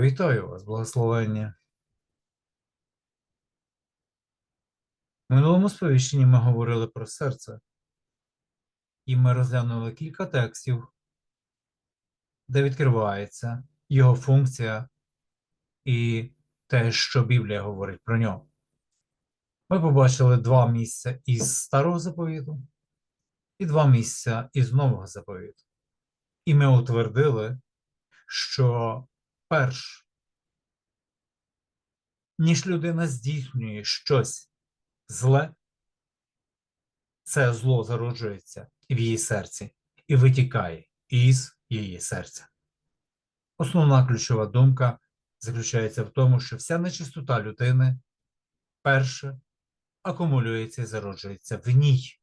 Вітаю вас, благословення. В минулому сповіщенні ми говорили про серце, і ми розглянули кілька текстів, де відкривається його функція і те, що Біблія говорить про нього. Ми побачили два місця із старого заповіту і два місця із нового заповіту. І ми утвердили, що перш ніж людина здійснює щось зле, це зло зароджується в її серці і витікає із її серця. Основна ключова думка заключається в тому, що вся нечистота людини перше акумулюється і зароджується в ній,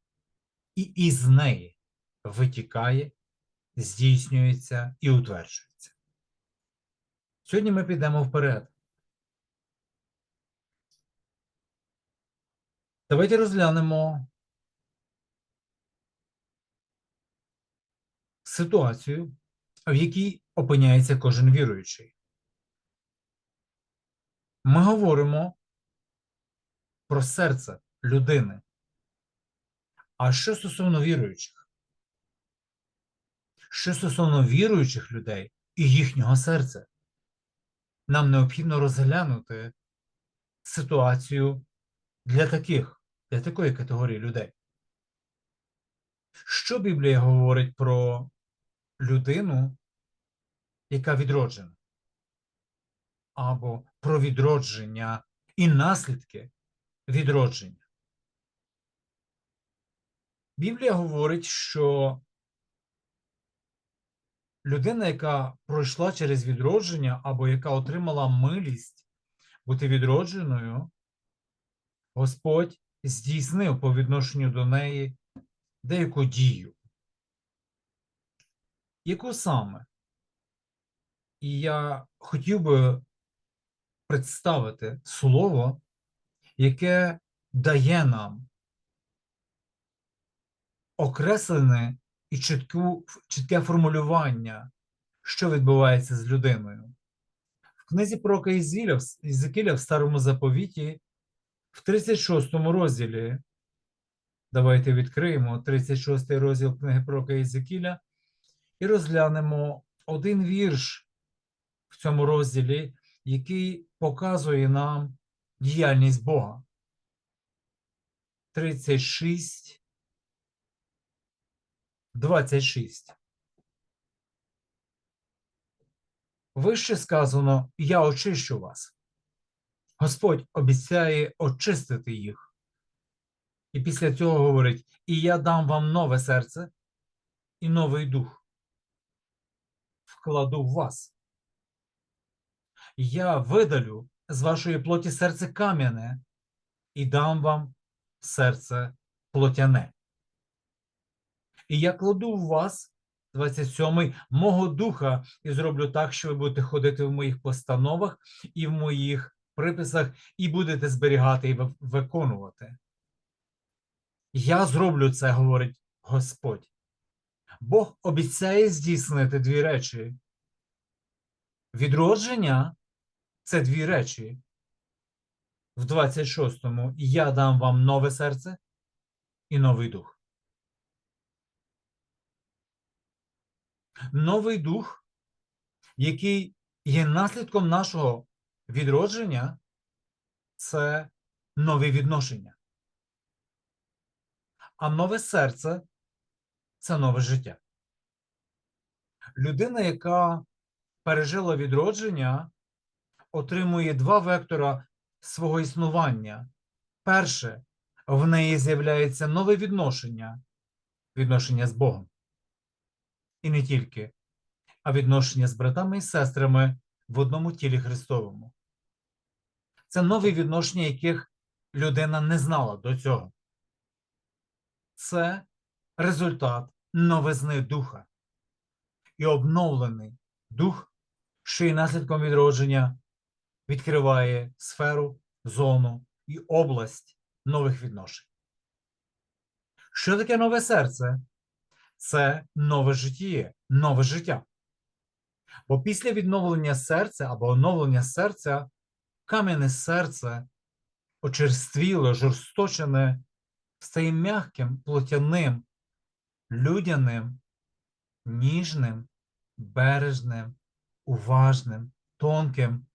і із неї витікає, здійснюється і утверджується. Сьогодні ми підемо вперед. Давайте розглянемо ситуацію, в якій опиняється кожен віруючий. Ми говоримо про серце людини. А що стосовно віруючих? Що стосовно віруючих людей і їхнього серця? Нам необхідно розглянути ситуацію для таких, для такої категорії людей. Що Біблія говорить про людину, яка відроджена? Або про відродження і наслідки відродження? Біблія говорить, що людина, яка пройшла через відродження, або яка отримала милість бути відродженою, Господь здійснив по відношенню до неї деяку дію. Яку саме? І я хотів би представити слово, яке дає нам окреслене і чітку, чітке формулювання, що відбувається з людиною. В книзі пророка Ізекіля в Старому Заповіті, в 36 розділі, давайте відкриємо 36 розділ книги пророка Ізекіля і розглянемо один вірш в цьому розділі, який показує нам діяльність Бога. 36, 26. Вище сказано, я очищу вас. Господь обіцяє очистити їх. І після цього говорить: І я дам вам нове серце і новий дух. Вкладу в вас. Я видалю з вашої плоті серце кам'яне і дам вам серце плотяне. І я кладу в вас, 27-й, мого духа, і зроблю так, що ви будете ходити в моїх постановах і в моїх приписах, і будете зберігати і виконувати. Я зроблю це, говорить Господь. Бог обіцяє здійснити дві речі. Відродження це дві речі. В 26-му я дам вам нове серце і новий дух. Новий дух, який є наслідком нашого відродження, це нові відношення. А нове серце це нове життя. Людина, яка пережила відродження, отримує два вектора свого існування. Перше, в неї з'являється нове відношення, відношення з Богом. І не тільки, а відношення з братами і сестрами в одному тілі Христовому. Це нові відношення, яких людина не знала до цього. Це результат новизни духа. І обновлений дух, що і наслідком відродження відкриває сферу, зону і область нових відношень. Що таке нове серце? Це нове життя, нове життя. Бо після відновлення серця або оновлення серця кам'яне серце, очерствіле, жорсточене, стає м'яким, плотяним, людяним, ніжним, бережним, уважним, тонким,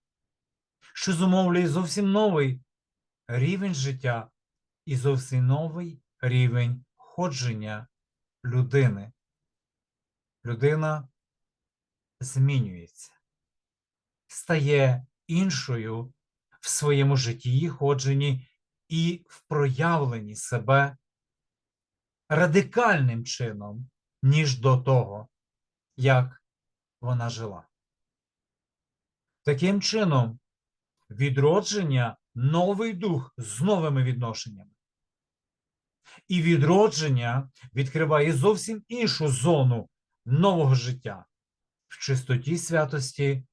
що зумовлює зовсім новий рівень життя і зовсім новий рівень ходження людини. Людина змінюється, стає іншою в своєму житті, ходженні і в проявленні себе радикальним чином, ніж до того, як вона жила. Таким чином, відродження новий дух з новими відношеннями. І відродження відкриває зовсім іншу зону нового життя в чистоті святості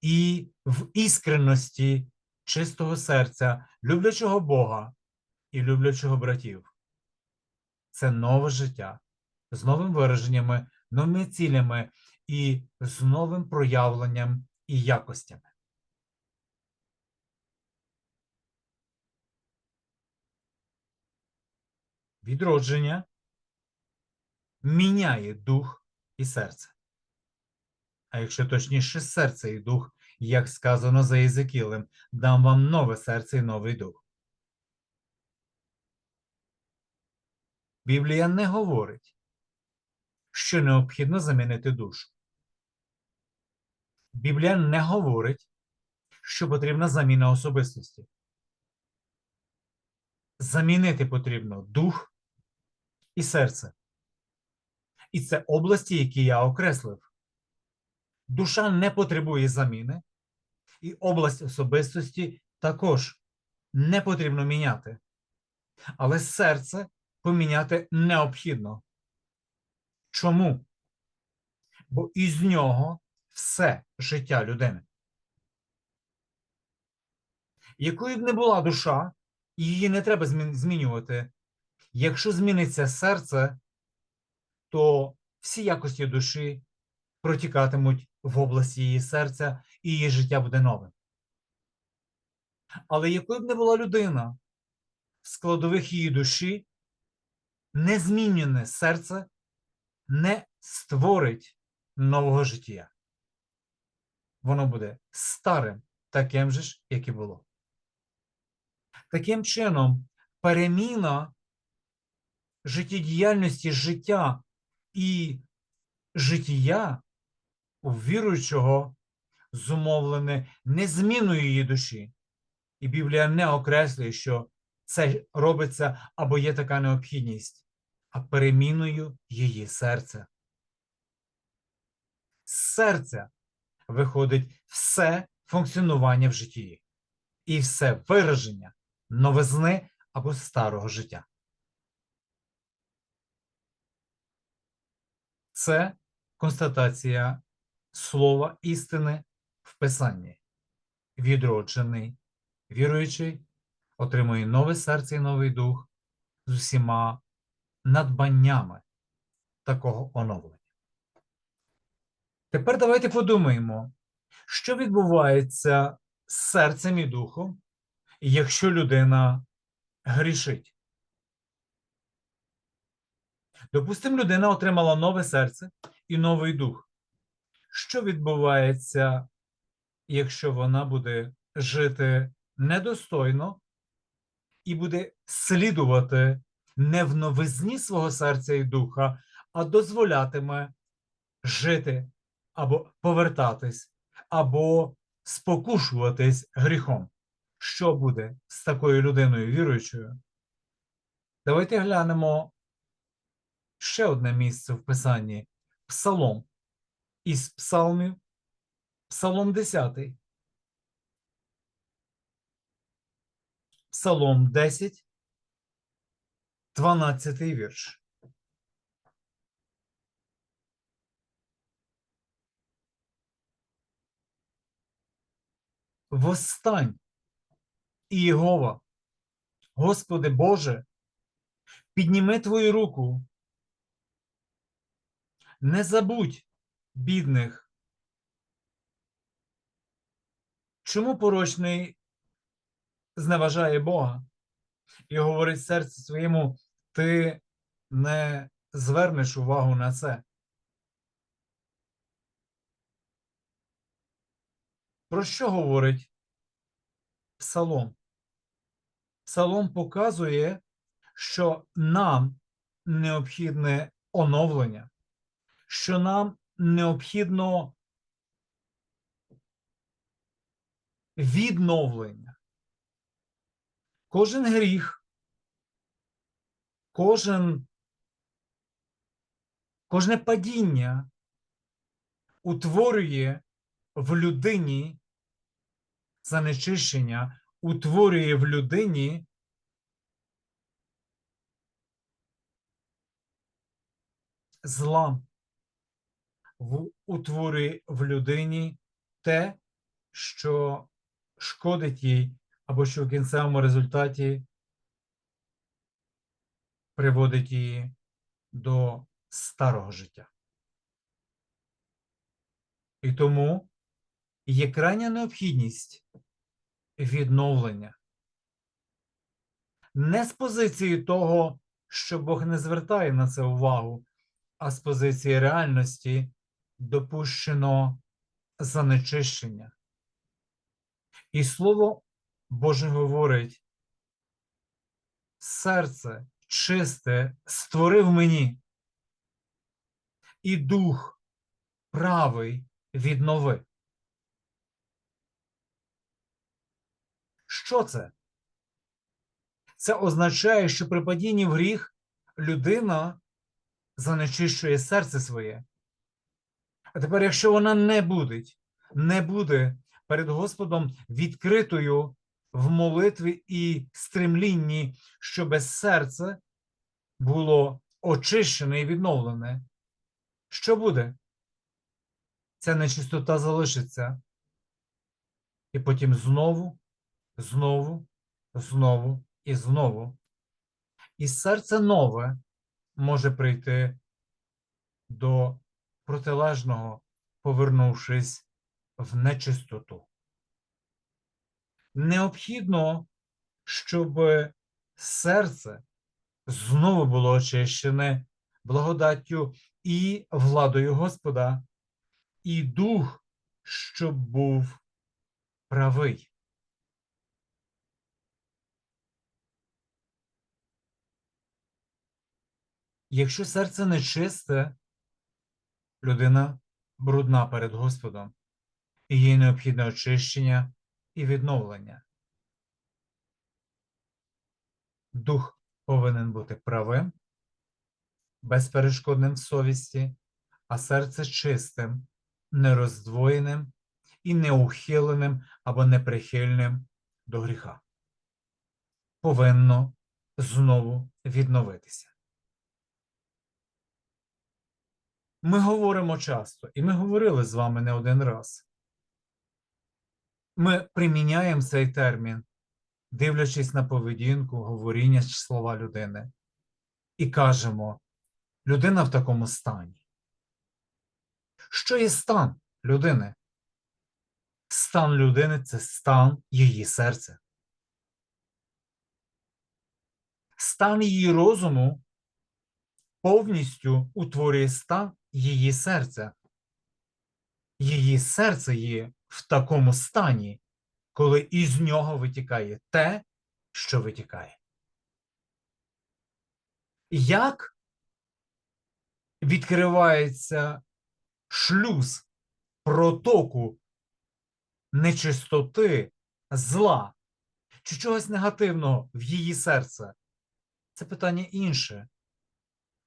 і в іскренності чистого серця, люблячого Бога і люблячого братів. Це нове життя з новими вираженнями, новими цілями і з новим проявленням і якостями. Відродження міняє дух і серце. А якщо точніше, серце і дух, як сказано за Єзекілем, дам вам нове серце і новий дух. Біблія не говорить, що необхідно замінити душу. Біблія не говорить, що потрібна заміна особистості. Замінити потрібно дух і серце. І це області, які я окреслив. Душа не потребує заміни, і область особистості також не потрібно міняти. Але серце поміняти необхідно. Чому? Бо із нього все життя людини. Якою б не була душа, її не треба змінювати. Якщо зміниться серце, то всі якості душі протікатимуть в області її серця, і її життя буде новим. Але якою б не була людина, складових її душі, незмінене серце не створить нового життя. Воно буде старим, таким же ж, як і було. Таким чином, переміна життєдіяльності життя і життя у віруючого зумовлене не зміною її душі. І Біблія не окреслює, що це робиться або є така необхідність, а переміною її серця. З серця виходить все функціонування в житті і все вираження новизни або старого життя. Це констатація слова істини в Писанні. Відроджений, віруючий, отримує нове серце і новий дух з усіма надбаннями такого оновлення. Тепер давайте подумаємо, що відбувається з серцем і духом, якщо людина грішить. Допустимо, людина отримала нове серце і новий дух що відбувається, якщо вона буде жити недостойно і буде слідувати не в новизні свого серця і духа, а дозволятиме жити або повертатись, або спокушуватись гріхом. Що буде з такою людиною віруючою? Давайте глянемо ще одне місце в Писанні Псалом із псалмів, Псалом 10. Псалом 10, 12 вірш. Восстань, Ієгова, Господи Боже, підніми Твою руку, не забудь бідних Чому порочний зневажає Бога і говорить серце своєму, ти не звернеш увагу на це? Про що говорить Псалом? Псалом показує, що нам необхідне оновлення, що нам необхідно відновлення. Кожен гріх, кожен, кожне падіння утворює в людині занечищення, утворює в людині злам, в- утворює в людині те, що шкодить їй, або що в кінцевому результаті приводить її до старого життя. І тому є крайня необхідність відновлення. Не з позиції того, що Бог не звертає на це увагу, а з позиції реальності допущено занечищення. І Слово Боже говорить: серце чисте створив мені, і дух правий віднови. Що це? Це означає, що при падінні в гріх людина занечищує серце своє. А тепер, якщо вона не буде, не буде перед Господом відкритою в молитві і стремлінні, щоб серце було очищене і відновлене, що буде? Ця нечистота залишиться. І потім знову, знову, знову і знову. І серце нове може прийти до протилежного, повернувшись в нечистоту. Необхідно, щоб серце знову було очищене благодаттю і владою Господа, і дух, щоб був правий. Якщо серце нечисте, людина брудна перед Господом, і їй необхідне очищення і відновлення. Дух повинен бути правим, безперешкодним в совісті, а серце чистим, нероздвоєним і неухиленим або неприхильним до гріха. Повинно знову відновитися. Ми говоримо часто, і ми говорили з вами не один раз. Ми приміняємо цей термін, дивлячись на поведінку, говоріння чи слова людини, і кажемо: людина в такому стані. Що є стан людини? Стан людини це стан її серця. Стан її розуму повністю утворює стан її серця. Її серце є в такому стані, коли із нього витікає те, що витікає. Як відкривається шлюз протоку нечистоти, зла чи чогось негативного в її серце? Це питання інше.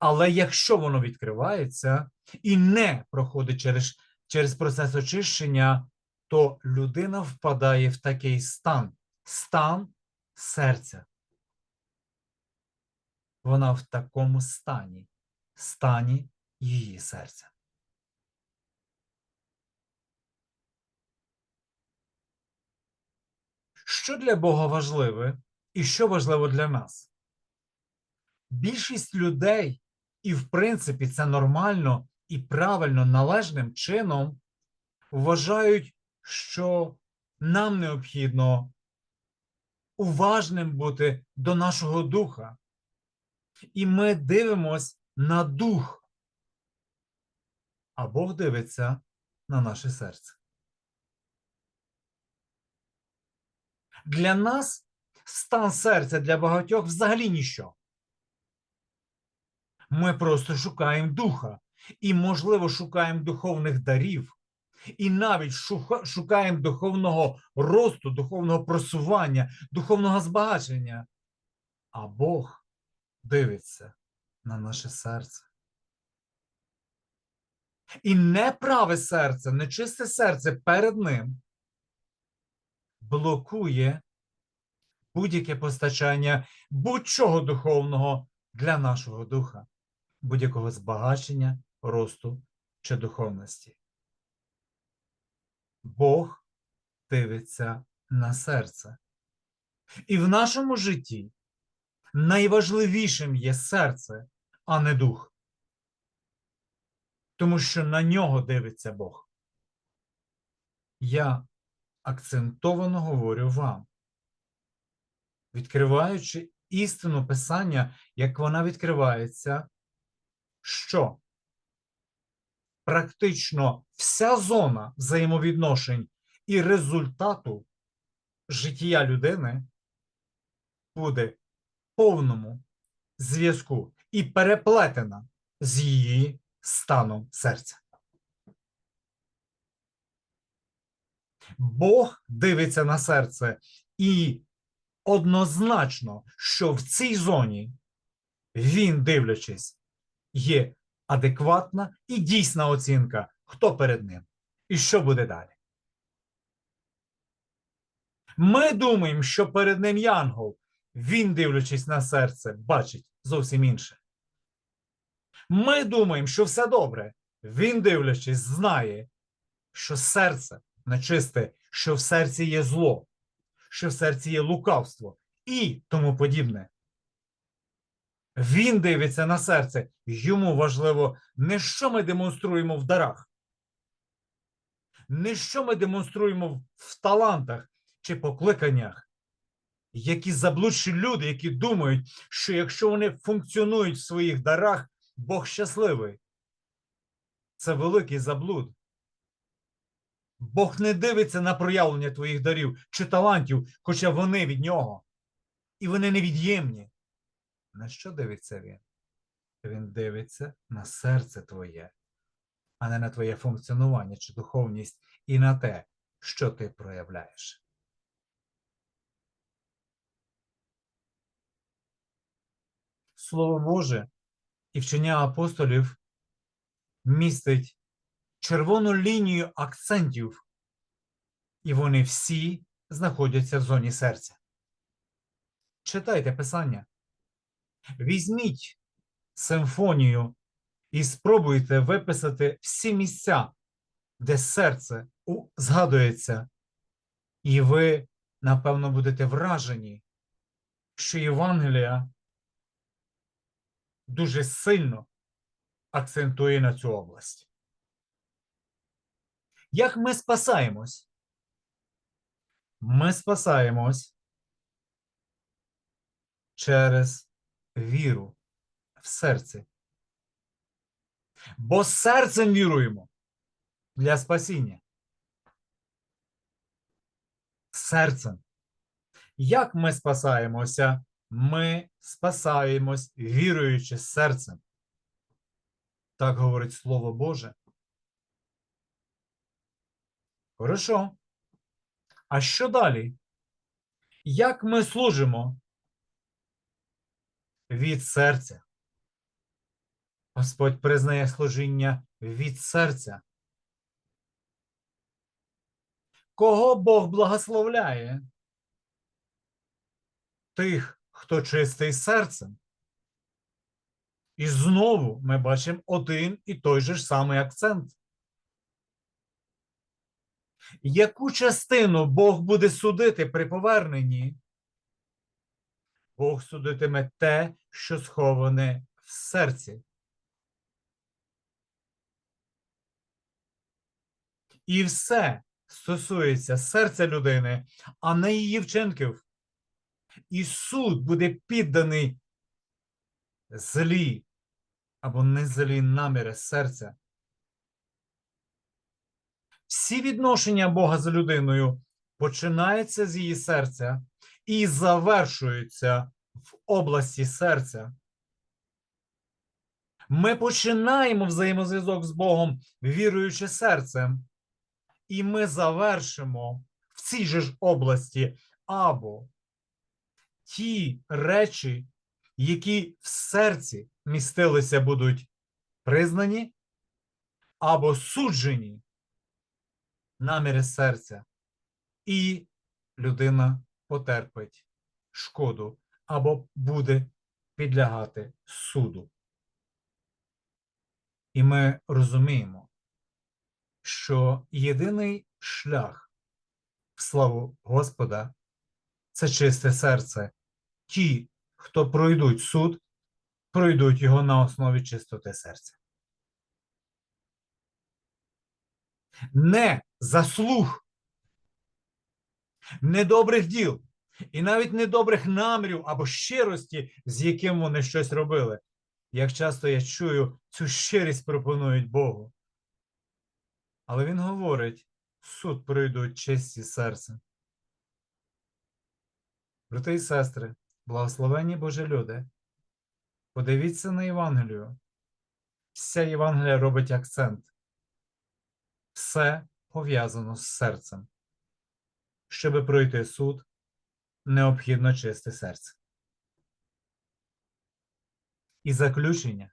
Але якщо воно відкривається і не проходить через, через процес очищення, то людина впадає в такий стан, стан серця. Вона в такому стані, стані її серця. Що для Бога важливе і що важливо для нас? Більшість людей, і в принципі це нормально і правильно належним чином вважають, що нам необхідно уважним бути до нашого духа. І ми дивимось на дух, а Бог дивиться на наше серце. Для нас стан серця для багатьох взагалі ніщо. Ми просто шукаємо духа і, можливо, шукаємо духовних дарів, і навіть шукаємо духовного росту, духовного просування, духовного збагачення. А Бог дивиться на наше серце. І неправе серце, нечисте серце перед ним блокує будь-яке постачання будь-чого духовного для нашого духа, будь-якого збагачення, росту чи духовності. Бог дивиться на серце. І в нашому житті найважливішим є серце, а не дух. Тому що на нього дивиться Бог. Я акцентовано говорю вам, відкриваючи істину Писання, як вона відкривається, що практично вся зона взаємовідношень і результату життя людини буде в повному зв'язку і переплетена з її станом серця. Бог дивиться на серце і однозначно, що в цій зоні він, дивлячись, є адекватна і дійсна оцінка, хто перед ним і що буде далі. Ми думаємо, що перед ним Янгол, він, дивлячись на серце, бачить зовсім інше. Ми думаємо, що все добре. Він, дивлячись, знає, що серце нечисте, що в серці є зло, що в серці є лукавство і тому подібне. Він дивиться на серце. Йому важливо не що ми демонструємо в дарах, не що ми демонструємо в талантах чи покликаннях, які заблудші люди, які думають, що якщо вони функціонують в своїх дарах, Бог щасливий. Це великий заблуд. Бог не дивиться на проявлення твоїх дарів чи талантів, хоча вони від нього. І вони невід'ємні. На що дивиться він? Він дивиться на серце твоє, а не на твоє функціонування чи духовність і на те, що ти проявляєш. Слово Боже і вчення апостолів містить червону лінію акцентів, і вони всі знаходяться в зоні серця. Читайте Писання. Візьміть симфонію і спробуйте виписати всі місця, де серце згадується, і ви, напевно, будете вражені, що Євангелія дуже сильно акцентує на цю область. Як ми спасаємось? Ми спасаємось через віру в серці. Бо серцем віруємо для спасіння. Серцем. Як ми спасаємося? Ми спасаємось, віруючи серцем. Так говорить Слово Боже. Хорошо. А що далі? Як ми служимо від серця? Господь признає служіння від серця. Кого Бог благословляє? Тих, хто чистий серцем. І знову ми бачимо один і той же ж самий акцент. Яку частину Бог буде судити при поверненні? Бог судитиме те, що сховане в серці. І все, стосується серця людини, а не її вчинків. І суд буде підданий злі або незлі наміри серця. Всі відношення Бога з людиною починаються з її серця і завершуються в області серця. Ми починаємо взаємозв'язок з Богом, віруючи серцем, і ми завершимо в цій же ж області або ті речі, які в серці містилися, будуть признані або суджені наміри серця, і людина потерпить шкоду або буде підлягати суду. І ми розуміємо, що єдиний шлях в славу Господа це чисте серце. Ті, хто пройдуть суд, пройдуть його на основі чистоти серця. Не заслуг, не добрих діл, і навіть не добрих намірів або щирості, з яким вони щось робили. Як часто я чую, цю щирість пропонують Богу. Але він говорить: суд пройдуть честі серцем. Брати і сестри, благословенні Божі люди, подивіться на Євангелію. Вся Євангелія робить акцент. Все пов'язано з серцем. Щоби пройти суд, необхідно чисте серце. І заключення.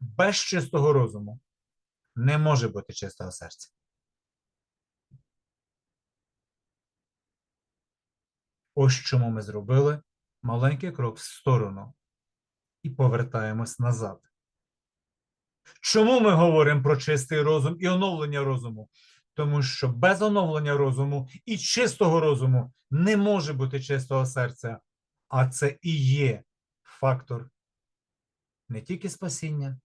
Без чистого розуму не може бути чистого серця. Ось чому ми зробили маленький крок в сторону і повертаємось назад. Чому ми говоримо про чистий розум і оновлення розуму? Тому що без оновлення розуму і чистого розуму не може бути чистого серця, а це і є фактор не тільки спасіння,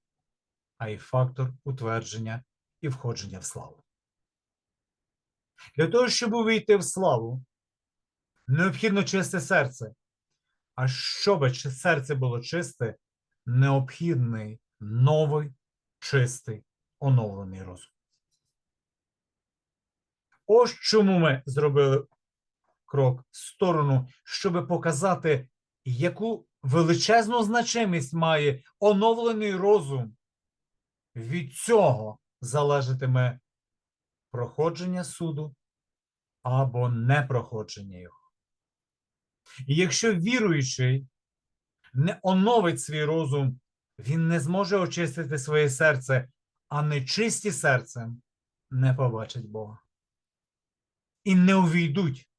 а й фактор утвердження і входження в славу. Для того, щоб увійти в славу, необхідно чисте серце. А щоб серце було чисте, необхідний новий, чистий, оновлений розум. Ось чому ми зробили крок в сторону, щоб показати, яку величезну значимість має оновлений розум. Від цього залежатиме проходження суду або непроходження його. І якщо віруючий не оновить свій розум, він не зможе очистити своє серце, а нечисті серцем не побачить Бога. І не увійдуть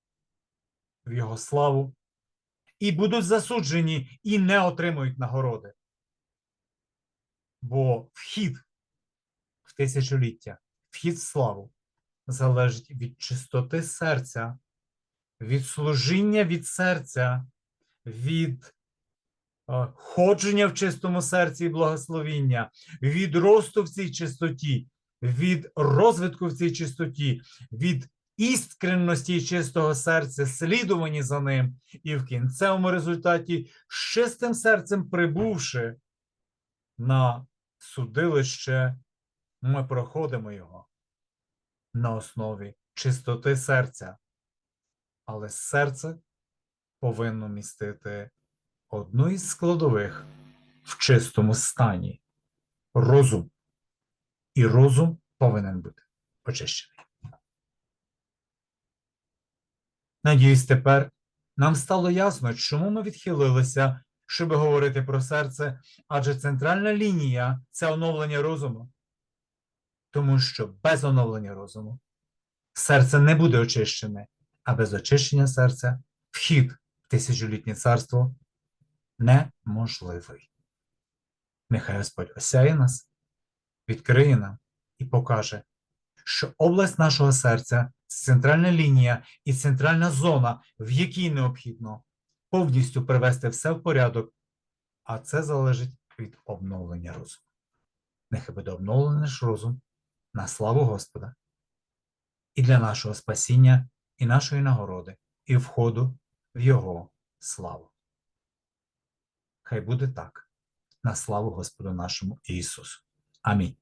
в Його славу, і будуть засуджені, і не отримують нагороди. Бо вхід в тисячоліття, вхід в славу залежить від чистоти серця, від служіння від серця, від е, ходження в чистому серці і благословіння, від росту в цій чистоті, від розвитку в цій чистоті, від іскренності і чистого серця, слідувані за ним, і в кінцевому результаті з чистим серцем прибувши на судилище, ми проходимо його на основі чистоти серця. Але серце повинно містити одну із складових в чистому стані розум. І розум повинен бути очищений. Надіюсь, тепер нам стало ясно, чому ми відхилилися, щоб говорити про серце, адже центральна лінія це оновлення розуму. Тому що без оновлення розуму серце не буде очищене, а без очищення серця вхід в тисячолітнє царство неможливий. Нехай Господь осяє нас, відкриє нам і покаже, що область нашого серця це центральна лінія і центральна зона, в якій необхідно повністю привести все в порядок, а це залежить від обновлення розуму. Нехай буде обновлений наш розум, на славу Господа, і для нашого спасіння, і нашої нагороди, і входу в Його славу. Хай буде так, на славу Господу нашому Ісусу. Амінь.